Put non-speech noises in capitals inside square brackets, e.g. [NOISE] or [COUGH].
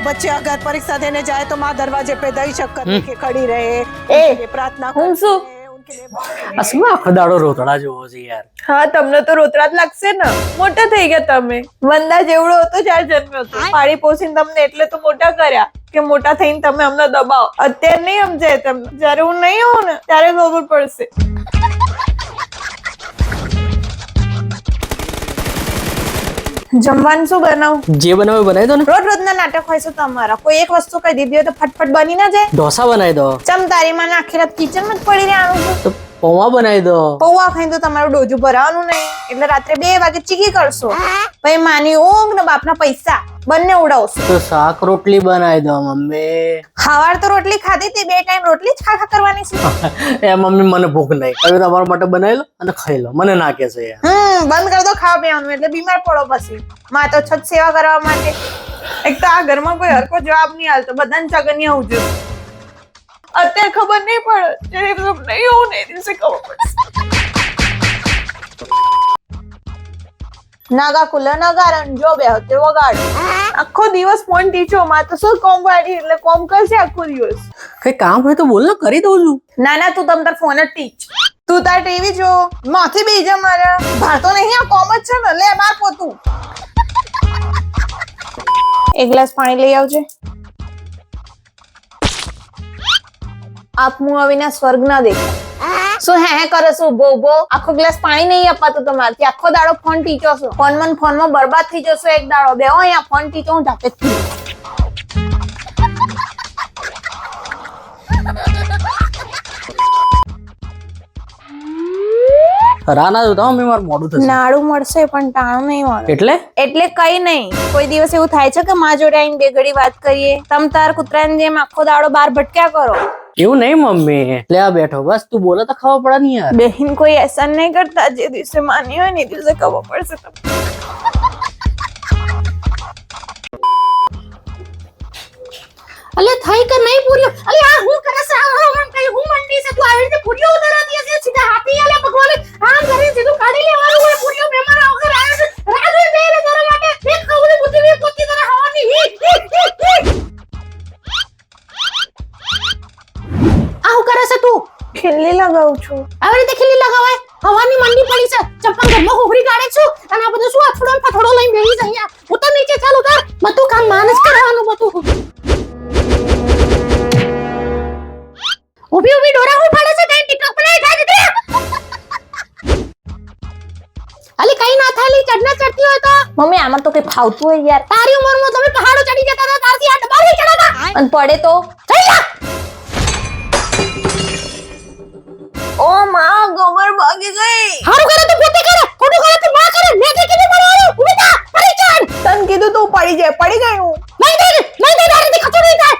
बच्चे अगर परीक्षा देने जाए तो माँ दरवाजे पे दही शक्कर हम्म। लेके खड़ी रहे ए, उनके लिए प्रार्थना હું करते શું? हैं, उनके लिए આ શું આખો દાડો રોતડા જેવો છે યાર હા તમને તો રોતરા જ લાગશે ને મોટા થઈ ગયા તમે વંદા જેવડો હતો જ્યારે જન્મ્યો હતો પાળી પોસીને તમને એટલે તો મોટા કર્યા કે મોટા થઈને તમે અમને દબાવો અત્યારે નહીં સમજાય તમને જ્યારે હું નહીં હોઉં ને ત્યારે ખબર પડશે જમવાનું શું બનાવું? જે બનાવે બનાવી દો ને. રોજ ના નાટક હોય છે તમારા કોઈ એક વસ્તુ કહી દીધી હોય તો ફટફટ બની ના જાય. ઢોસા બનાવી દો. ચમ તારી માં આખી રાત કિચનમાં જ પડી રહેવાનું છે. તો પૌવા બનાવી દો. પૌવા ખાઈ તો તમારું ડોજું ભરાવાનું નહીં. એટલે રાત્રે બે વાગે ચીકી કરશો. પછી માની ઊંઘ ને બાપના પૈસા બંને ઉડાવશો. તો શાક રોટલી બનાવી દો મમ્મી. સવાર તો રોટલી ખાધી તે બે ટાઈમ રોટલી જ ખા કરવાની છે. [LAUGHS] એ મમ્મી મને ભૂખ નહીં. તમે તમારા માટે બનાવી લો અને ખાઈ લો. મને ના કે છે હમ બંધ કરી દો ખાવા પીવાનું એટલે બીમાર પડો પછી. માં તો છત સેવા કરવા માટે. એક તો આ ઘરમાં કોઈ હરકો જવાબ નહીં હાલતો બધાને ચગનિયા જોઈએ અત્યારે ખબર નહીં પડે. જ્યારે નહીં હોવું ને એ દિવસે ખબર પડશે. નાગા કુલા નગારણ જો બે તે વગાડ. આખો દિવસ ફોન ટીચો માં તો શું કોમ વાળી? એટલે કોમ કરશે આખો દિવસ. કઈ કામ હોય તો બોલ ને કરી દઉં છું. ના ના તું તમ તાર ફોન જ ટીચ. તું તાર ટીવી જો. માથી બીજા મારા. ભાતો નહીં આ કોમ જ છે ને. લે બાર પોતું. એક ગ્લાસ પાણી લઈ આવજે. આપ આવીને વિના સ્વર્ગ ના દેખાય. શું હે હે કરે શું બો બો આખો ગ્લાસ પાણી નહીં અપાતું તમારથી. આખો દાડો ફોન ટીચો છો. ફોન મન ફોનમાં બરબાદ થઈ જશો એક દાડો. બે અહીંયા, ફોન ટીચો હું જાતે જ રાના જોતા મમ્મી મારું મોડું થશે. નાડું મળશે પણ ટાણું નહીં મળે. એટલે? એટલે કઈ નહીં. કોઈ દિવસ એવું થાય છે કે માં જોડે આવીને બે ઘડી વાત કરીએ? તમ તાર કૂતરાની જેમ આખો દાડો બાર ભટક્યા કરો. એવું નહીં મમ્મી. લે આ બેઠો બસ. તું બોલે તો ખબર પડે ને યાર. બહેન કોઈ એહસાન નહીં કરતા જે દિવસે માની હોય ને એ દિવસે ખબર પડશે તમને. અલે થઈ કે નહીં પૂર્યો? અલે આ હું કરે છે? આ હું કઈ હું મંડી છે? તું આવી રીતે પૂર્યો કરે છે તું? ખીલ્લી લગાવું છું. આવી રીતે ખીલી લગાવાય? હવાની મંડી પડી છે. ચપ્પલ ઘરમાં હોહરી કાઢે છું. અને આ બધું શું અથડો પથડો લઈને બેહી છે અહીંયા? ઉતર નીચે ચાલ ઉતર બધું કામ માનસ કરવાનું બધું. ઊભી ઊભી ડોરા હું ફાડે છે કઈ ટિકટોક બનાવી થાય દીધી? અલી કઈ ના થાય. લી ચડના ચડતી હોય તો? મમ્મી આમાં તો કઈ ફાવતું હોય યાર. તારી ઉંમરમાં તમે પહાડો ચડી જતા હતા તારથી આ ડબ્બા નહીં અને પડે તો? થઈ જા! ઓ મા ગમર ભાગી ગઈ. હારું કરે તો પોતે કરે. ખોટું કરે તો માં કરે. મેં કે કીધું મારો આલો ઉમેતા પડી જાન તન કીધું તું પડી જાય પડી ગઈ હું નહીં નહીં નહીં નહીં તારે દેખાતું નહીં થાય.